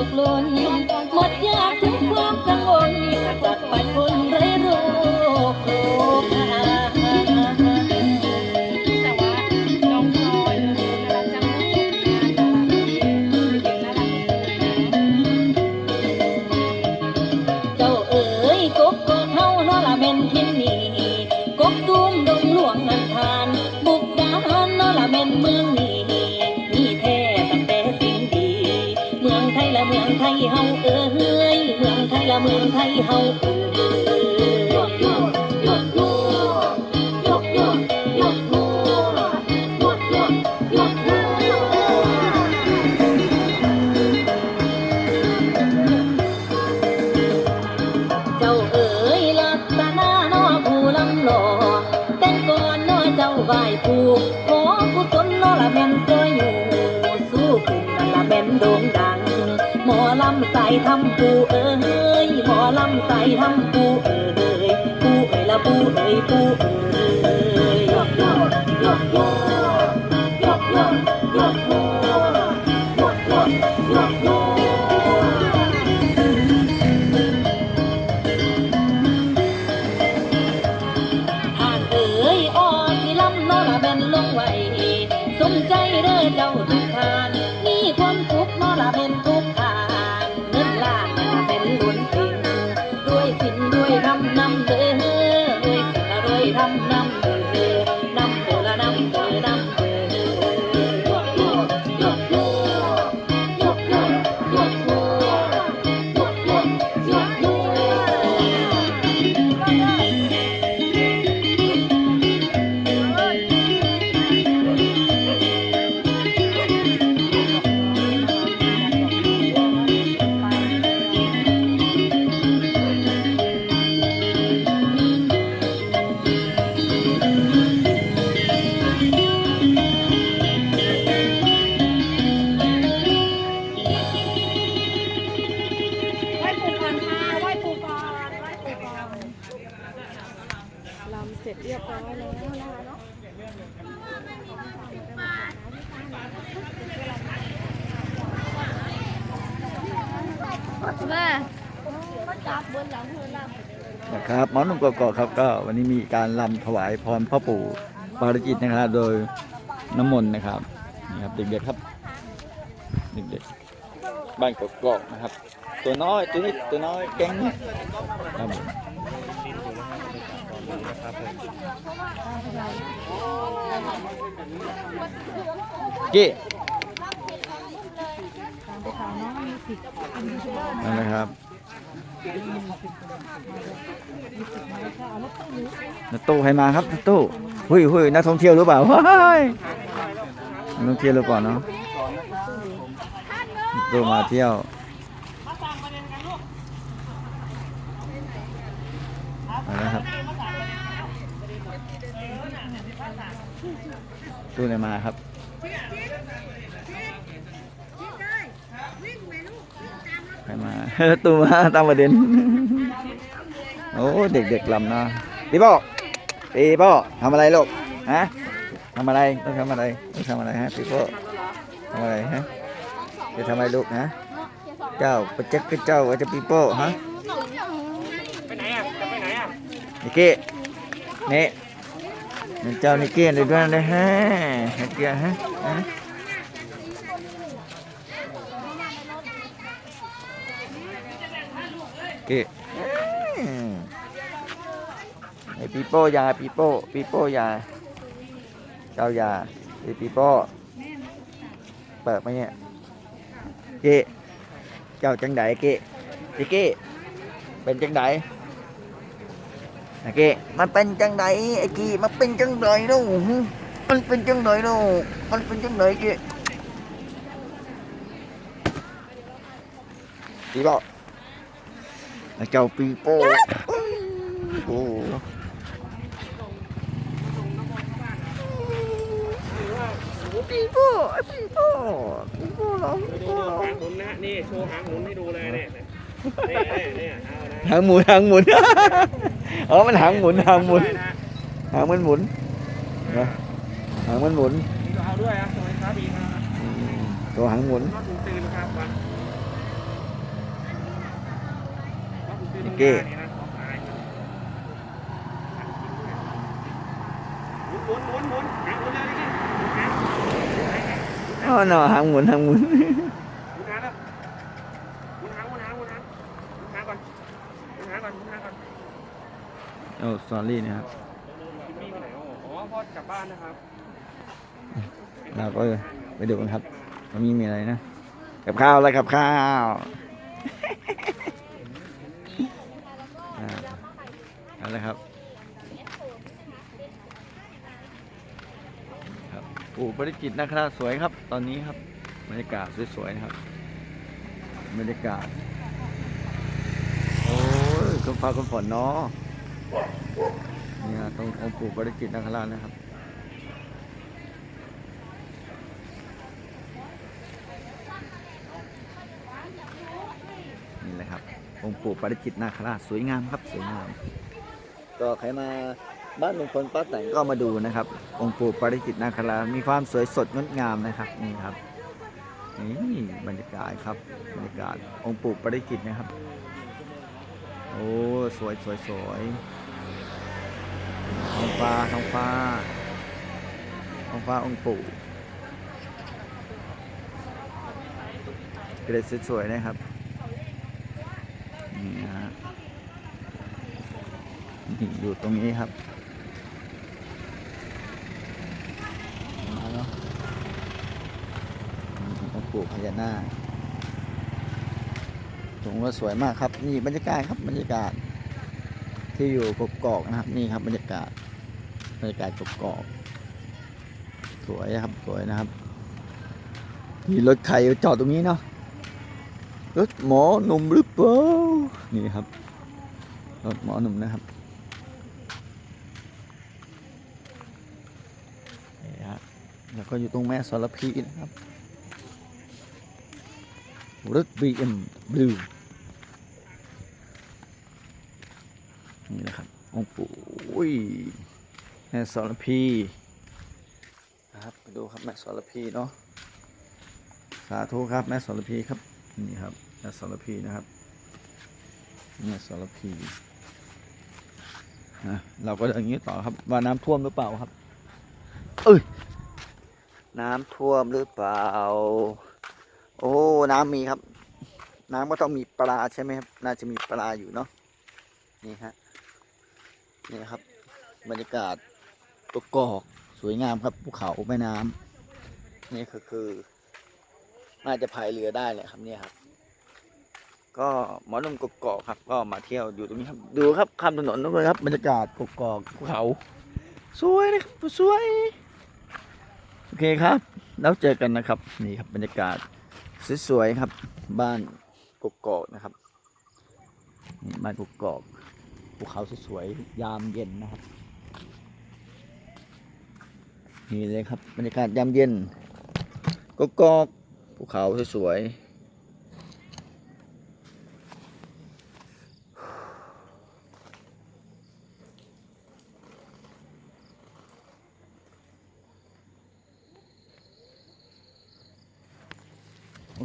สุขล้นหมดยากถึงความกังวลจากปันคนไร้โรคโรคเจ้าเอ๋ยกบกอเฮาเนาะละเม็นทินนี่กบตุ้มดงหลวงนันทาน บุกดาหารเนาะละเม็นเมืองนี้ เมืองไทยเฮา ทำปูเอ๋ยหมอลำใส่ทำปูเอ๋ยปูเอ๋ยละปูเอ๋ยปูเอ๋ยท่านเอ๋ยอ้อที่ลำน้อละแม่นลงไว้สมใจเด้อเจ้า มนะครับหมอหนุ่มกอกครับก็วันนี้มีการลำถวายพรพ่อปู่ปาริจิตนะครับ โดยน้ำมนต์นะครับนี่ครับเด็กๆครับเด็กๆบ้านกอกๆนะครับ ตัวน้อยตัวนี้ตัวน้อยแก๊งนี้ครับผมกี้ นั่นแหละครับนักตู้ใครมาครับนักตู้หุยหุยนักท่องเที่ยวหรือเปล่าว้ายนักท่องเที่ยวหรือเปล่าเนาะตู้มาเที่ยวมาแล้วครับตู้ไหนมาครับ ครมาตู้มาตามประเด็น โอ้ เด็กๆลำเนาะปีโป้ปีโป้ทำอะไรลูก ฮะทำอะไร ต้องทำอะไร ต้องทำอะไรฮะปีโป้ทำอะไรฮะ จะทำอะไรลูกฮะ เจ้าประจักษ์เจ้าว่าจะปีโป้ฮะ ไปไหนอะ จะไปไหนอะ นิกกี้นี่นี่เจ้านิกกี้เลยด้วยนะฮะนิกกี้ฮะ ฮะกี้อืมไอปีโป้ยาปีโป้ปีโป้ยาเจ้ายาไอปีโป้เปิดไหมเนี่ยเกเจ้าจังไดเก้เกเกเป็นจังไดไอเกมันเป็นจังไดไอ้กีมันเป็นจังไดลูกมันเป็นจังไดลูกมันเป็นจังไดเกปีโป้ ไอ้เจ้าปีโป้โอ้ปีโป้ปีโป้ปีโป้ร้องปีโป้ร้องหางหมุนนะนี่โชว์หางหมุนให้ดูเลยเนี่ยหางหมุนหางหมุนอ๋อมันหางหมุนหางหมุนหางมันหมุนหางมันหมุนตัวหางหมุนตัวันมางหมุนหมุ นหมุนหางหมุนเลยนี่หางหางอ๋อเนาะหางหมุนหางหมุนหมุนหางแล้วหมุนหางหมุนหางหมุนหางหมุนหางก่อนหมุนหางก่อนหมุนหางก่อนโอ้สอรี่นะครับมีไปไหนอ๋อพ่อกลับบ้านนะครับเราก็ไปดูกันครับว่ามีมีอะไรนะ กับข้าวอะไรกับข้าว เอาละครับครับปู่บริจิตนะครับสวยครับ ตอนนี้ครับบรรยากาศสวยๆนะครับบรรยากาศโอ้ยคุณฟ้าคุณฝนเนาะเนี่ยตรงองค์ปู่บริจิตนาคราชนะครับนี่แหละครับองค์ปู่ปริจิตนาคราชสวยงามครับสวยงาม ก็ใครมาบ้านลุงพลป้าแต่งก็มาดูนะครับ องค์ปู่ปาริจิตนาคราชมีความสวยสดงดงามนะครับนี่ครับนี่บรรยากาศครับบรรยากาศองค์ปู่ปาริจิตนะครับ โอ้สวยสวยสวยท้องฟ้าท้องฟ้าท้องฟ้าองค์ปู่เกรดสวยๆนะครับ นี่นะฮะ นี่อยู่ตรงนี้ครับมาเนาะองค์ปู่พญานาคถุงก็สวยมากครับ นี่บรรยากาศครับบรรยากาศ ที่อยู่กกอกนะครับ นี่ครับบรรยากาศบรรยากาศกกอกสวยครับสวยนะครับมีรถใครจอดตรงนี้เนาะรถหมอหนุ่มหรือเปล่านี่ครับรถหมอหนุ่มนะครับนี่ฮะ แล้วก็อยู่ตรงแม่สารพีนะครับรถ BMW นี่นะครับองค์ปู่แม่สารพีนะครับไปดูครับแม่สารพีเนาะสาธุครับแม่สารพีครับนี่ครับแม่สารพีนะครับแม่สารพีนะเราก็อย่างนี้ต่อครับว่าน้ำท่วมหรือเปล่าครับ เอ้ย น้ำท่วมหรือเปล่า โอ้น้ำมีครับ น้ำก็ต้องมีปลาใช่ไหมครับ น่าจะมีปลาอยู่เนาะ นี่ฮะ นี่ครับ บรรยากาศกกอกสวยงามครับภูเขาแม่น้ำนี่ก็คือ น่าจะพายเรือได้เลยครับเนี่ยครับ ก็หมอนุ่มกกอกครับ ก็มาเที่ยวอยู่ตรงนี้ครับ ดูครับข้ามถนนนู้นเลยครับ บรรยากาศกกอกภูเขา สวยเลยครับสวย เคครับ แล้วเจอกันนะครับ นี่ครับบรรยากาศสวยๆครับ บ้านกกอกนะครับนี่บ้านกกอกภูเขาสวยๆยามเย็นนะครับ นี่เลยครับบรรยากาศยามเย็นกกอกภูเขาสวยๆ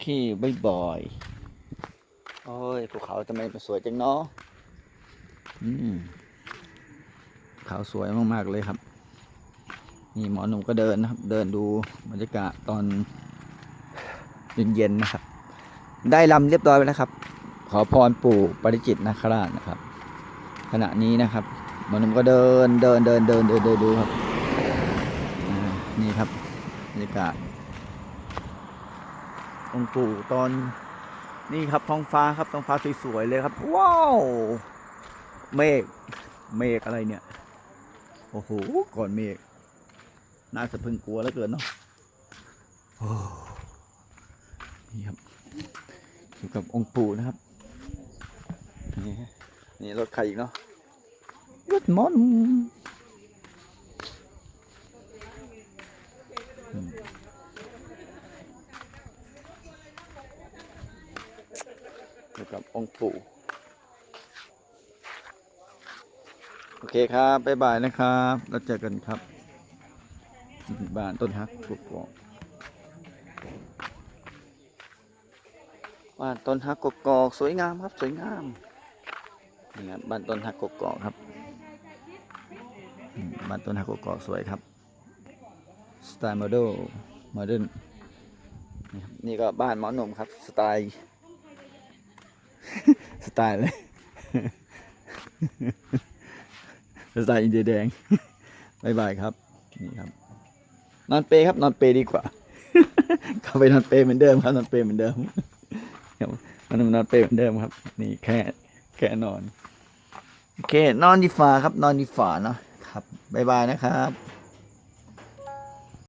เคบายบายโอ้ยภูเขาทำไมมันสวยจังเนาะอืมภูเขาสวยมากๆเลยครับ นี่หมอหนุ่มก็เดินนะครับ เดินดูบรรยากาศตอนเย็นๆนะครับ ได้ลำเรียบร้อยไปแล้วครับ ขอพรปู่ปริจิตรนาคราชนะครับ ขณะนี้นะครับ หมอหนุ่มก็เดินเดินเดินเดินเดินเดินดูครับอ่านี่ครับบรรยากาศ องค์ปู่ตอนนี่ครับท้องฟ้าครับท้องฟ้าสวยๆเลยครับ ว้าว เมฆเมฆอะไรเนี่ย โอ้โหก่อนเมฆน่าสะพึงกลัวแล้วเกินเนาะโอ้นี่ครับอยู่กับองค์ปู่นะครับนี่นี่รถใครอีกเนาะรถมอนอืมอยู่ กับองค์ปู่ โอเคครับบ๊ายบายนะครับ แล้วเจอกันครับ บ้านต้นฮักกกอกบ้านต้นฮักกกอกสวยงามครับ สวยงามนี่ครับบ้านต้นฮักกกอกครับบ้านต้นฮักกกอกสวยครับสไตล์โมเดลโมเดิร์นนี่ก็บ้านหมอหนุ่มครับ สไตล์ ไตล์เลยสไตล์อินเดียแดงบายบายครับ นี่ครับ นอนเปครับ นอนเปดีกว่า เข้าไปนอนเปเหมือนเดิมครับ นอนเปเหมือนเดิมครับมันนอนเปเหมือนเดิมครับ นี่แค่แค่นอน โอเค นอนดีฝ่าครับ นอนดีฝ่าเนาะครับบายบายนะครับ